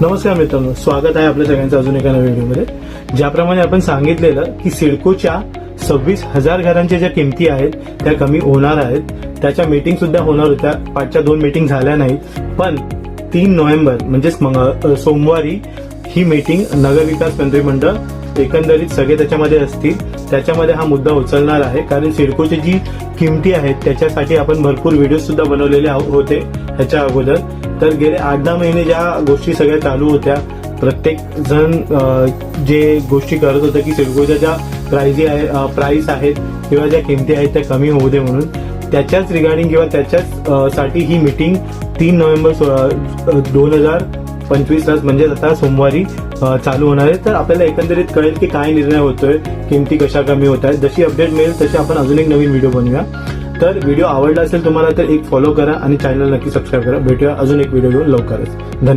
नमस्कार मित्रांनो स्वागत आहे आपल्या सगळ्यांचं अजून एका नवीन व्हिडिओमध्ये. ज्याप्रमाणे आपण सांगितलेलं की सिडकोच्या सव्वीस हजार घरांच्या ज्या किमती आहेत त्या कमी होणार आहेत. त्याच्या मीटिंग सुद्धा होणार होत्या. पाचच्या दोन मीटिंग झाल्या नाहीत. पण तीन नोव्हेंबर म्हणजेच सोमवारी ही मीटिंग नगरविकास मंत्रिमंडळ एकंदरीत सगळे त्याच्यामध्ये असतील. त्याच्यामध्ये हा मुद्दा उचलणार आहे. कारण सिडकोची जी किमती आहेत त्याच्यासाठी आपण भरपूर व्हिडिओ सुद्धा बनवलेले होते ह्याच्या अगोदर. तर गेले आठ दहा महिने ज्या गोष्टी सगळ्या चालू होत्या प्रत्येक जण जे गोष्टी करत होतं की सिडकोच्या ज्या प्राइजी आहे प्राईस आहेत किंवा ज्या किमती आहेत त्या कमी होऊ दे म्हणून त्याच्याच रिगार्डिंग किंवा त्याच्याच साठी ही मीटिंग तीन नोव्हेंबर दोन हजार पंचवीस तास म्हणजे आता सोमवारी चालू होणार आहे. तर आपल्याला एकंदरीत कळेल की काय निर्णय होतोय किमती कशा कमी होत आहेत. जशी अपडेट मिळेल तशी आपण अजून एक नवीन व्हिडिओ बनवूया. तर व्हिडिओ आवडला असेल तुम्हाला तर एक फॉलो करा आणि चॅनल नक्की सबस्क्राईब करा. भेटूया अजून एक व्हिडिओ घेऊन लवकरच. धन्यवाद.